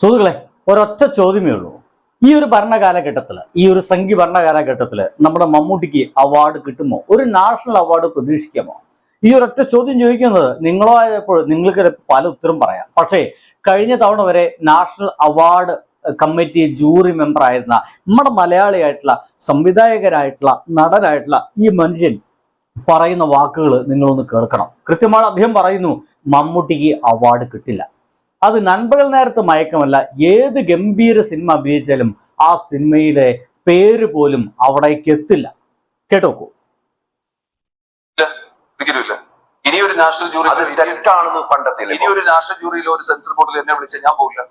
സുഹൃത്തുക്കളെ ഒരൊറ്റ ചോദ്യമേ ഉള്ളൂ. ഈ ഒരു ഭരണകാലഘട്ടത്തിൽ ഈ ഒരു സംഘി ഭരണകാലഘട്ടത്തിൽ നമ്മുടെ മമ്മൂട്ടിക്ക് അവാർഡ് കിട്ടുമോ? ഒരു നാഷണൽ അവാർഡ് പ്രതീക്ഷിക്കാമോ? ഈ ഒരൊറ്റ ചോദ്യം ചോദിക്കുന്നത് നിങ്ങളോ ആയപ്പോൾ നിങ്ങൾക്ക് പല ഉത്തരം പറയാം. പക്ഷേ കഴിഞ്ഞ തവണ വരെ national award committee jury member ആയിരുന്ന നമ്മുടെ മലയാളിയായിട്ടുള്ള സംവിധായകരായിട്ടുള്ള നടനായിട്ടുള്ള ഈ മനുഷ്യൻ പറയുന്ന വാക്കുകൾ നിങ്ങളൊന്ന് കേൾക്കണം. കൃത്യമായി അദ്ദേഹം പറയുന്നു മമ്മൂട്ടിക്ക് അവാർഡ് കിട്ടില്ല. അത് നൻപകൽ നേരത്തെ മയക്കമല്ല ഏത് ഗംഭീര സിനിമ അഭിനയിച്ചാലും ആ സിനിമയുടെ പേര് പോലും അവിടേക്ക് എത്തില്ല. കേട്ടോക്കൂ. ഇനി ഒരു നാഷണൽ ജൂറി അത് തെറ്റാണെന്ന് കണ്ടെത്തിയില്ല ഇനി ഒരു നാഷണൽ ജൂറിയിൽ ഒരു സെൻസർ ബോർഡിൽ എന്നെ വിളിച്ചാൽ ഞാൻ പോകില്ല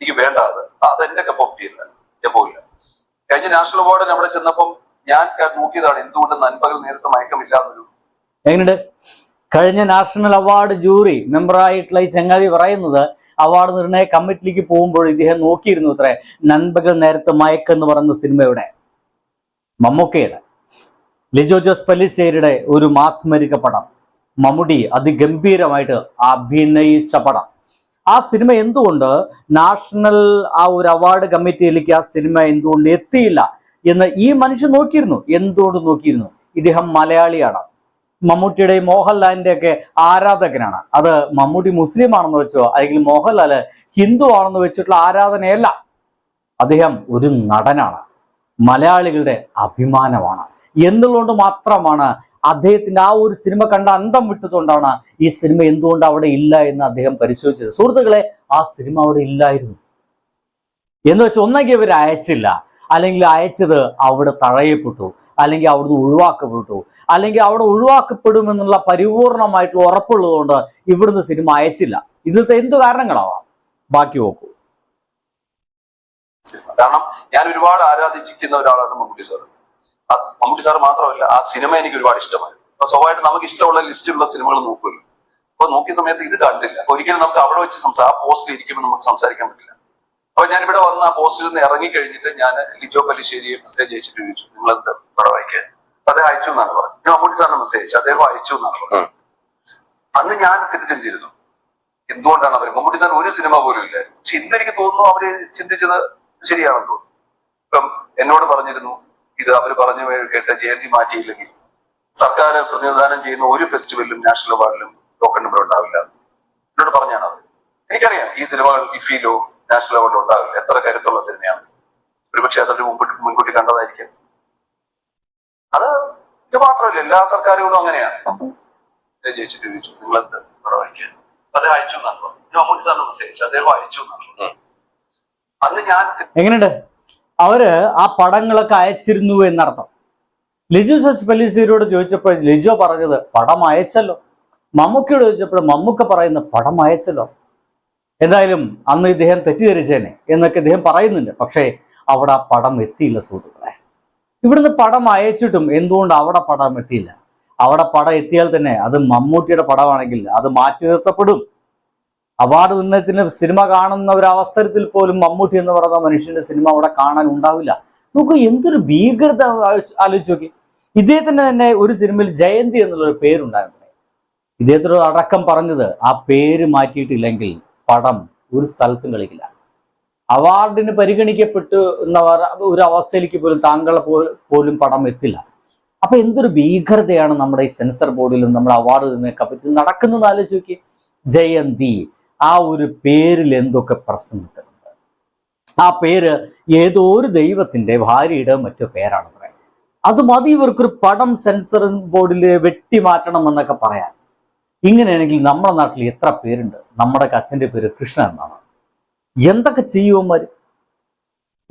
എനിക്ക് വേണ്ട അത്. അത് എന്റെ കപ്പ് ഓഫ് ടീ ഞാൻ പോകില്ല കഴിഞ്ഞ നാഷണൽ അവാർഡിന് അവിടെ ചെന്നപ്പം ഞാൻ നോക്കിയതാണ് എന്തുകൊണ്ട് നൻപകൽ നേരത്തെ മയക്കമില്ല എന്നൊരു. എങ്ങനെയുണ്ട്? കഴിഞ്ഞ നാഷണൽ അവാർഡ് ജൂറി മെമ്പറായിട്ടുള്ള ഈ ചങ്ങാതി പറയുന്നത് അവാർഡ് നിർണയ കമ്മിറ്റിയിലേക്ക് പോകുമ്പോൾ ഇദ്ദേഹം നോക്കിയിരുന്നു അത്രേ നൻപകൽ നേരത്തെ മയക്ക് എന്ന് പറയുന്ന സിനിമയുടെ മമ്മൂക്കയുടെ. ലിജോ ജോസ് പല്ലിശ്ശേരിയുടെ ഒരു മാസ്മരിക പടം മമ്മൂടി അതിഗംഭീരമായിട്ട് അഭിനയിച്ച പടം. ആ സിനിമ എന്തുകൊണ്ട് നാഷണൽ ആ ഒരു അവാർഡ് കമ്മിറ്റിയിലേക്ക് ആ സിനിമ എന്തുകൊണ്ട് എത്തിയില്ല എന്ന് ഈ മനുഷ്യൻ നോക്കിയിരുന്നു. എന്തുകൊണ്ട് നോക്കിയിരുന്നു? ഇദ്ദേഹം മലയാളിയാണ്. മമ്മൂട്ടിയുടെയും മോഹൻലാലിന്റെ ഒക്കെ ആരാധകനാണ്. അത് മമ്മൂട്ടി മുസ്ലിം ആണെന്ന് വെച്ചോ അല്ലെങ്കിൽ മോഹൻലാൽ ഹിന്ദു ആണെന്ന് വെച്ചിട്ടുള്ള ആരാധനയല്ല. അദ്ദേഹം ഒരു നടനാണ്. മലയാളികളുടെ അഭിമാനമാണ്. എന്നുള്ളതുകൊണ്ട് മാത്രമാണ് അദ്ദേഹത്തിന്റെ ആ ഒരു സിനിമ കണ്ട അന്തം വിട്ടതുകൊണ്ടാണ് ഈ സിനിമ എന്തുകൊണ്ട് അവിടെ ഇല്ല എന്ന് അദ്ദേഹം പരിശോധിച്ചത്? സുഹൃത്തുക്കളെ ആ സിനിമ അവിടെ ഇല്ലായിരുന്നു. എന്ന് വെച്ചാൽ ഒന്നെങ്കിൽ ഇവർ അയച്ചില്ല. അല്ലെങ്കിൽ അയച്ചത് അവിടെ തഴയപ്പെട്ടു അല്ലെങ്കിൽ അവിടുന്ന് ഒഴിവാക്കപ്പെട്ടു. അല്ലെങ്കിൽ അവിടെ ഒഴിവാക്കപ്പെടുമെന്നുള്ള പരിപൂർണമായിട്ടുള്ള ഉറപ്പുള്ളതുകൊണ്ട് ഇവിടുന്ന് സിനിമ അയച്ചില്ല. ഇതിലത്തെ എന്ത് കാരണങ്ങളാവാം? ബാക്കി നോക്കൂ. കാരണം ഞാൻ ഒരുപാട് ആരാധിച്ചിരിക്കുന്ന ഒരാളാണ് മമ്മൂട്ടി സാർ മമ്മൂട്ടി സാർ മാത്രമല്ല ആ സിനിമ എനിക്ക് ഒരുപാട് ഇഷ്ടമായി. അപ്പൊ സ്വാഭാവികമായിട്ട് നമുക്ക് ഇഷ്ടമുള്ള ലിസ്റ്റിലുള്ള സിനിമകൾ നോക്കുമല്ലോ. അപ്പൊ നോക്കിയ സമയത്ത് ഇത് കണ്ടില്ല. ഒരിക്കലും നമുക്ക് അവിടെ വെച്ച് സംസാ പോസ്റ്റിൽ ഇരിക്കുമ്പോൾ നമുക്ക് സംസാരിക്കാൻ പറ്റില്ല. അപ്പൊ ഞാൻ ഇവിടെ വന്ന് ആ പോസ്റ്റിൽ നിന്ന് ഇറങ്ങി കഴിഞ്ഞിട്ട് ഞാൻ ലിജോ പല്ലിശ്ശേരിയെ മെസ്സേജ് അയച്ചിട്ട് ചോദിച്ചു നിങ്ങൾ എന്ത് പടം അപ്പൊ അദ്ദേഹം അയച്ചു എന്നാണ് പറഞ്ഞത്. ഞാൻ മമ്മൂട്ടി സാറിന് മെസ്സേജ് അയച്ചു. അദ്ദേഹം അയച്ചു എന്നാണ് പറഞ്ഞത്. അന്ന് ഞാൻ തിരിച്ചിരിച്ചിരുന്നു എന്തുകൊണ്ടാണ് അവർ മമ്മൂട്ടി സാർ ഒരു സിനിമ പോലും ഇല്ല. പക്ഷെ ഇന്ന് എനിക്ക് തോന്നുന്നു അവർ ചിന്തിച്ചത് ശരിയാണെന്ന് തോന്നുന്നു. ഇപ്പം എന്നോട് പറഞ്ഞിരുന്നു ഇത് അവർ പറഞ്ഞു കേട്ട ജയന്തി മാറ്റിയില്ലെങ്കിൽ സർക്കാർ പ്രതിനിധാനം ചെയ്യുന്ന ഒരു ഫെസ്റ്റിവലിലും നാഷണൽ അവാർഡിലും ടോക്കൺ നമ്പർ ഉണ്ടാവില്ല. എന്നോട് പറഞ്ഞാണ് അവർ എനിക്കറിയാം ഈ സിനിമകൾ ഇഫിയിലോ നാഷണൽ ലെവലിൽ ഉണ്ടാവില്ല. എത്ര കരുത്തുള്ള സിനിമയാണ്? ഒരുപക്ഷെ അതിന് മുൻകൂട്ടി മുൻകൂട്ടി കണ്ടതായിരിക്കും. അത് ഇത് മാത്രമല്ല എല്ലാ സർക്കാരുകളും അങ്ങനെയാണ്. ജയിച്ചിട്ട് ചോദിച്ചു നിങ്ങൾ എന്ത് പടവായിക്കാൻ അദ്ദേഹം അയച്ചു എന്നാണ് പറഞ്ഞത്. ഞാൻ മമ്മൂട്ടി സാറിന് മെസ്സേജ് അദ്ദേഹം അയച്ചു എന്നാണ്. അന്ന് ഞാൻ എങ്ങനെയുണ്ട്? അവർ ആ പടങ്ങളൊക്കെ അയച്ചിരുന്നു എന്നർത്ഥം. ലിജു സസ് പല്ലിശ്ശേരിയോട് ചോദിച്ചപ്പോൾ ലിജോ പറഞ്ഞത് പടം അയച്ചല്ലോ. മമ്മൂക്കയോട് ചോദിച്ചപ്പോൾ മമ്മൂക്ക പറയുന്ന പടം അയച്ചല്ലോ. എന്തായാലും അന്ന് ഇദ്ദേഹം തെറ്റിദ്ധരിച്ചേനെ എന്നൊക്കെ ഇദ്ദേഹം പറയുന്നുണ്ട്. പക്ഷേ അവിടെ ആ പടം എത്തിയില്ല സുഹൃത്തുക്കളെ. ഇവിടുന്ന് പടം അയച്ചിട്ടും എന്തുകൊണ്ട് അവിടെ പടം എത്തിയില്ല? അവിടെ പടം എത്തിയാൽ തന്നെ അത് മമ്മൂട്ടിയുടെ പടമാണെങ്കിൽ അത് മാറ്റി നിർത്തപ്പെടും. അവാർഡ് ഉന്നതത്തിന് സിനിമ കാണുന്ന ഒരു അവസരത്തിൽ പോലും മമ്മൂട്ടി എന്ന് പറയുന്ന മനുഷ്യന്റെ സിനിമ അവിടെ കാണാൻ ഉണ്ടാവില്ല. നോക്കൂ എന്തൊരു ഭീകരത ആലോചി- ആലോചിച്ച് നോക്കി. ഇദ്ദേഹത്തിന് തന്നെ ഒരു സിനിമയിൽ ജയന്തി എന്നുള്ളൊരു പേരുണ്ടായിരുന്നു. ഇദ്ദേഹത്തിനോട് അടക്കം പറഞ്ഞത് ആ പേര് മാറ്റിയിട്ടില്ലെങ്കിൽ പടം ഒരു സ്ഥലത്തും കളിക്കില്ല. അവാർഡിന് പരിഗണിക്കപ്പെട്ടു എന്നവർ ഒരു അവസ്ഥയിലേക്ക് പോലും താങ്കളെ പോലും പടം എത്തില്ല. അപ്പൊ എന്തൊരു ഭീകരതയാണ് നമ്മുടെ ഈ സെൻസർ ബോർഡിലും നമ്മുടെ അവാർഡ് നിന്നൊക്കെ പറ്റി നടക്കുന്നത് ആലോചിച്ച് നോക്കി ജയന്തി ആ ഒരു പേരിൽ എന്തൊക്കെ പ്രശ്നമുണ്ട് ആ പേര് ഏതോ ഒരു ദൈവത്തിന്റെ ഭാര്യയുടെ മറ്റോ പേരാണ് പറയാം അത് മതി ഇവർക്കൊരു പടം സെൻസർ ബോർഡിൽ വെട്ടി മാറ്റണം എന്നൊക്കെ പറയാം. ഇങ്ങനെയാണെങ്കിൽ നമ്മുടെ നാട്ടിൽ എത്ര പേരുണ്ട്? നമ്മുടെ അച്ഛന്റെ പേര് കൃഷ്ണൻ എന്നാണ്. എന്തൊക്കെ ചെയ്യുവന്മാർ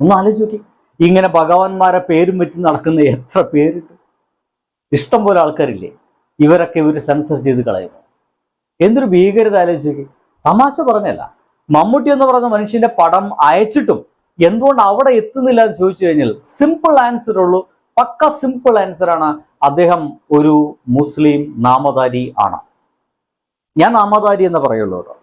ഒന്ന് ആലോചിച്ച് നോക്കി. ഇങ്ങനെ ഭഗവാന്മാരെ പേരും വെച്ച് നടക്കുന്ന എത്ര പേരുണ്ട്? ഇഷ്ടം പോലെ ആൾക്കാരില്ലേ? ഇവരൊക്കെ ഇവർ സെൻസർ ചെയ്ത് കളയുമോ എന്തൊരു ഭീകരത ആലോചിച്ച് തമാശ പറഞ്ഞല്ല. മമ്മൂട്ടി എന്ന് പറഞ്ഞ മനുഷ്യന്റെ പടം അയച്ചിട്ടും എന്തുകൊണ്ട് അവിടെ എത്തുന്നില്ല എന്ന് ചോദിച്ചു കഴിഞ്ഞാൽ സിമ്പിൾ ആൻസർ ഉള്ളൂ. പക്ക സിമ്പിൾ ആൻസർ ആണ്. അദ്ദേഹം ഒരു മുസ്ലിം നാമധാരി ആണ്. ഞാൻ നാമധാരി എന്ന് പറയുള്ളൂ കേട്ടോ.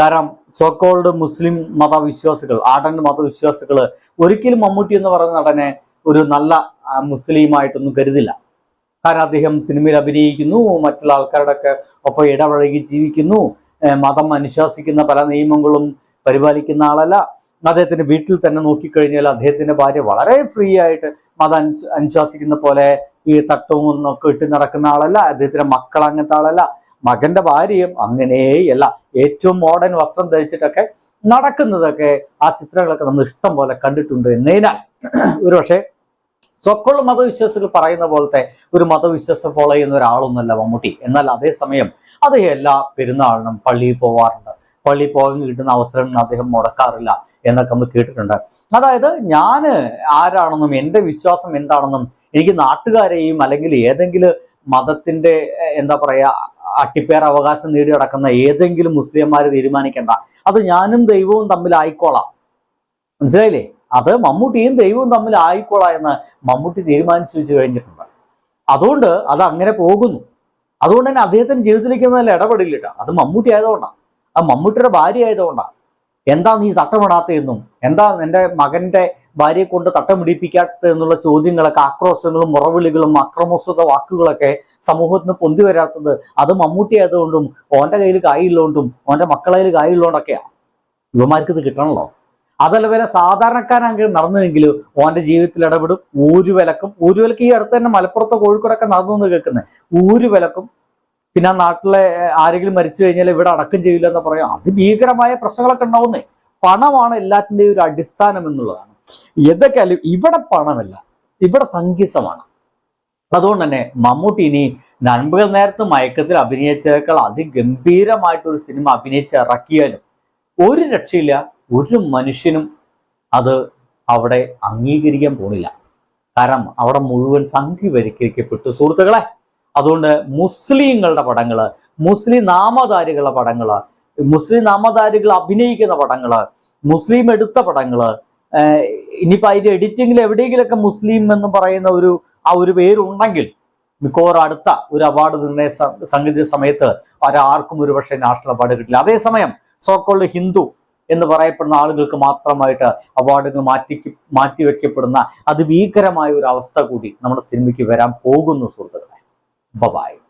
കാരണം സോക്കോൾഡ് മുസ്ലിം മതവിശ്വാസികൾ ആടൻ മതവിശ്വാസികൾ ഒരിക്കലും മമ്മൂട്ടി എന്ന് പറയുന്ന നടനെ ഒരു നല്ല മുസ്ലിമായിട്ടൊന്നും കരുതില്ല. കാരണം അദ്ദേഹം സിനിമയിൽ അഭിനയിക്കുന്നു മറ്റുള്ള ആൾക്കാരുടെ ഒക്കെ ഒപ്പം ഇടപഴകി ജീവിക്കുന്നു മതം അനുശാസിക്കുന്ന പല നിയമങ്ങളും പരിപാലിക്കുന്ന ആളല്ല. അദ്ദേഹത്തിന്റെ വീട്ടിൽ തന്നെ നോക്കിക്കഴിഞ്ഞാൽ അദ്ദേഹത്തിന്റെ ഭാര്യ വളരെ ഫ്രീ ആയിട്ട് മത അനു- അനുശാസിക്കുന്ന പോലെ ഈ തട്ടവും ഒക്കെ ഇട്ട് നടക്കുന്ന ആളല്ല. അദ്ദേഹത്തിന്റെ മക്കൾ അങ്ങനത്തെ ആളല്ല. മകന്റെ ഭാര്യയും അങ്ങനെയല്ല. ഏറ്റവും മോഡേൺ വസ്ത്രം ധരിച്ചിട്ടൊക്കെ നടക്കുന്നതൊക്കെ ആ ചിത്രങ്ങളൊക്കെ നമ്മൾ ഇഷ്ടം പോലെ കണ്ടിട്ടുണ്ട് എന്നതിനാൽ ഒരു പക്ഷേ സ്വക്കുള്ള മതവിശ്വാസികൾ പറയുന്ന പോലത്തെ ഒരു മതവിശ്വാസം ഫോളോ ചെയ്യുന്ന ഒരാളൊന്നുമല്ല മമ്മൂട്ടി. എന്നാൽ അതേസമയം അദ്ദേഹം എല്ലാ പെരുന്നാളിനും പള്ളിയിൽ പോവാറുണ്ട്. പള്ളിയിൽ പോകാൻ കിട്ടുന്ന അവസരം അദ്ദേഹം മുടക്കാറില്ല എന്നൊക്കെ നമ്മൾ കേട്ടിട്ടുണ്ട്. അതായത് ഞാൻ ആരാണെന്നും എന്റെ വിശ്വാസം എന്താണെന്നും എനിക്ക് നാട്ടുകാരെയും അല്ലെങ്കിൽ ഏതെങ്കിലും മതത്തിന്റെ എന്താ പറയാ അട്ടിപ്പേർ അവകാശം നേടി നടക്കുന്ന ഏതെങ്കിലും മുസ്ലിംമാർ തീരുമാനിക്കേണ്ട. അത് ഞാനും ദൈവവും തമ്മിൽ ആയിക്കോളാം. മനസ്സിലായില്ലേ? അത് മമ്മൂട്ടിയും ദൈവവും തമ്മിൽ ആയിക്കോളാം എന്ന് മമ്മൂട്ടി തീരുമാനിച്ചു വെച്ച് കഴിഞ്ഞിട്ടുണ്ട്. അതുകൊണ്ട് അത് അങ്ങനെ പോകുന്നു. അതുകൊണ്ട് തന്നെ അദ്ദേഹത്തിന് ജീവിതത്തിലേക്ക് നല്ല ഇടപെടില്ല അത് മമ്മൂട്ടി ആയതുകൊണ്ടാണ് അത് മമ്മൂട്ടിയുടെ ഭാര്യ ആയതുകൊണ്ടാണ് എന്താ നീ തട്ടമിടാത്തതെന്നും എന്താ നിന്റെ മകന്റെ ഭാര്യയെ കൊണ്ട് തട്ടം പിടിപ്പിക്കാത്ത എന്നുള്ള ചോദ്യങ്ങളൊക്കെ ആക്രോശങ്ങളും മുറവിളികളും അക്രമോസ്വത വാക്കുകളൊക്കെ സമൂഹത്തിന് പൊന്തി വരാത്തത് അത് മമ്മൂട്ടി ആയതുകൊണ്ടും ഓന്റെ കയ്യിൽ കായുള്ളതുകൊണ്ടും ഓന്റെ മക്കളെ കായുള്ളതുകൊണ്ടൊക്കെയാണ് ഇവന്മാർക്ക് ഇത് കിട്ടണല്ലോ. അതല്ല വരെ സാധാരണക്കാരങ്ങനെ നടന്നതെങ്കിൽ ഓന്റെ ജീവിതത്തിൽ ഇടപെടും. ഒരു വിലക്കും ഒരു വിലക്ക് ഈ അടുത്ത് തന്നെ മലപ്പുറത്തോ കോഴിക്കോടൊക്കെ നടന്നു എന്ന് കേൾക്കുന്നത് ഊരുവിലക്കും പിന്നെ ആ നാട്ടിലെ ആരെങ്കിലും മരിച്ചു കഴിഞ്ഞാൽ ഇവിടെ അടക്കം ചെയ്യില്ല എന്ന് പറയാം. അതിഭീകരമായ പ്രശ്നങ്ങളൊക്കെ ഉണ്ടാവുന്നേ. പണമാണ് എല്ലാത്തിന്റെയും ഒരു അടിസ്ഥാനം എന്നുള്ളതാണ്. എന്തൊക്കെയായാലും ഇവിടെ പണമല്ല ഇവിടെ സംഗീതമാണ് അതുകൊണ്ട് തന്നെ മമ്മൂട്ടി ഇനി നൻപകൽ നേരത്ത് മയക്കത്തിൽ അഭിനയിച്ചേക്കാൾ അതിഗംഭീരമായിട്ടൊരു സിനിമ അഭിനയിച്ച് ഇറക്കിയാലും ഒരു രക്ഷയില്ല ഒരു മനുഷ്യനും അത് അവിടെ അംഗീകരിക്കാൻ പോണില്ല. കാരണം അവിടെ മുഴുവൻ സംഘീകരിക്കപ്പെട്ടു സുഹൃത്തുക്കളെ അതുകൊണ്ട് മുസ്ലിങ്ങളുടെ പടങ്ങൾ മുസ്ലിം നാമധാരികളുടെ പടങ്ങൾ മുസ്ലിം നാമധാരികൾ അഭിനയിക്കുന്ന പടങ്ങൾ മുസ്ലിം എടുത്ത പടങ്ങൾ ഏഹ് ഇനിയിപ്പോ അതിന്റെ എഡിറ്റിംഗിൽ എവിടെയെങ്കിലൊക്കെ മുസ്ലിം എന്ന് പറയുന്ന ഒരു ആ ഒരു പേരുണ്ടെങ്കിൽ മിക്കവാറും അടുത്ത ഒരു അവാർഡ് നിർണയ സംഗീത സമയത്ത് ഒരാർക്കും ഒരു പക്ഷേ നാഷണൽ അവാർഡ് കിട്ടില്ല. അതേസമയം സോക്കോൾഡ് ഹിന്ദു എന്ന് പറയപ്പെടുന്ന ആളുകൾക്ക് മാത്രമായിട്ട് അവാർഡുകൾ മാറ്റി മാറ്റിവെക്കപ്പെടുന്ന അതിഭീകരമായ ഒരു അവസ്ഥ കൂടി നമ്മുടെ സിനിമയ്ക്ക് വരാൻ പോകുന്നു സുഹൃത്തുക്കളെ. ബൈ